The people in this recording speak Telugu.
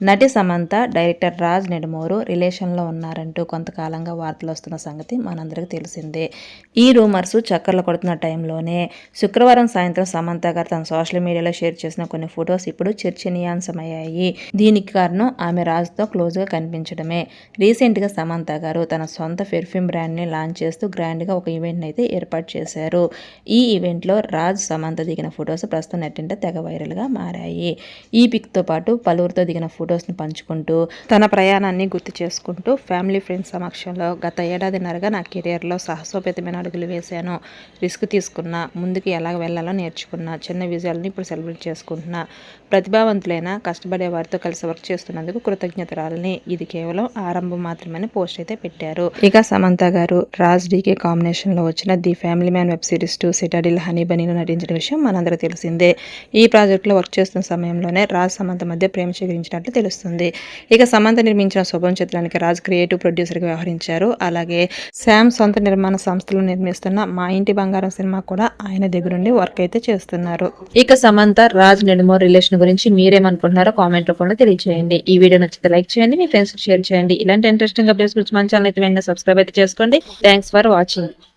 నటి సమంత డైరెక్టర్ రాజ్ నెడుమూరు రిలేషన్లో ఉన్నారంటూ కొంతకాలంగా వార్తలు వస్తున్న సంగతి మనందరికీ తెలిసిందే. ఈ రూమర్స్ చక్కర్లు కొడుతున్న టైంలోనే శుక్రవారం సాయంత్రం సమంత గారు తన సోషల్ మీడియాలో షేర్ చేసిన కొన్ని ఫొటోస్ ఇప్పుడు చర్చనీయాంశమయ్యాయి. దీనికి కారణం ఆమె రాజ్తో క్లోజ్గా కనిపించడమే. రీసెంట్గా సమంత గారు తన సొంత పెర్ఫ్యూమ్ బ్రాండ్ని లాంచ్ చేస్తూ గ్రాండ్గా ఒక ఈవెంట్ని అయితే ఏర్పాటు చేశారు. ఈ ఈవెంట్లో రాజ్ సమంత దిగిన ఫొటోస్ ప్రస్తుతం నెట్టింట తెగ వైరల్గా మారాయి. ఈ పిక్తో పాటు పలువురితో దిగిన ఫొటోస్ని పంచుకుంటూ తన ప్రయాణాన్ని గుర్తు చేసుకుంటూ ఫ్యామిలీ ఫ్రెండ్స్ సమక్షంలో గత ఏడాదిన్నరగా నా కెరియర్లో సాహసోపేతమైన అడుగులు వేశాను. రిస్క్ తీసుకున్నా ముందుకు ఎలా వెళ్ళాలో నేర్చుకున్నా చిన్న విజయాలను ఇప్పుడు సెలబ్రేట్ చేసుకుంటున్నా ప్రతిభావంతులైన కష్టపడే వారితో కలిసి వర్క్ చేస్తున్నందుకు కృతజ్ఞతరాలని ఇది కేవలం ఆరంభం మాత్రమే పోస్ట్ అయితే పెట్టారు. ఇక సమంత గారు రాజ్ డీకే కాంబినేషన్లో వచ్చిన the family man web series to Citadel Honey బనీలో నటించిన విషయం మనందరూ తెలిసిందే. ఈ ప్రాజెక్టులో వర్క్ చేస్తున్న సమయంలోనే రాజ్ సమంత మధ్య ప్రేమ చిగురించినట్లు తెలుస్తుంది. ఇక సమంత నిర్మించిన శుభం చిత్రానికి రాజ్ క్రియేటివ్ ప్రొడ్యూసర్గా వ్యవహరించారు. అలాగే శామ్ సొంత నిర్మాణ సంస్థలు నిర్మిస్తున్న మా ఇంటి బంగారం సినిమా కూడా ఆయన దగ్గరుండి వర్క్ అయితే చేస్తున్నారు. ఇక సమంత రాజ్ నెడుమో రిలేషన్ గురించి మీరేమనుకుంటున్నారో కామెంట్ రూపంలో తెలియజేయండి ఈ వీడియో నచ్చితే లైక్ చేయండి మీ ఫ్రెండ్స్ షేర్ చేయండి. ఇలాంటి ఇంట్రెస్టింగ్ అప్డేట్స్ గురించి మన ఛానల్ అయితే వెంటనే సబ్స్క్రైబ్ అయితే చేసుకోండి. Thanks for watching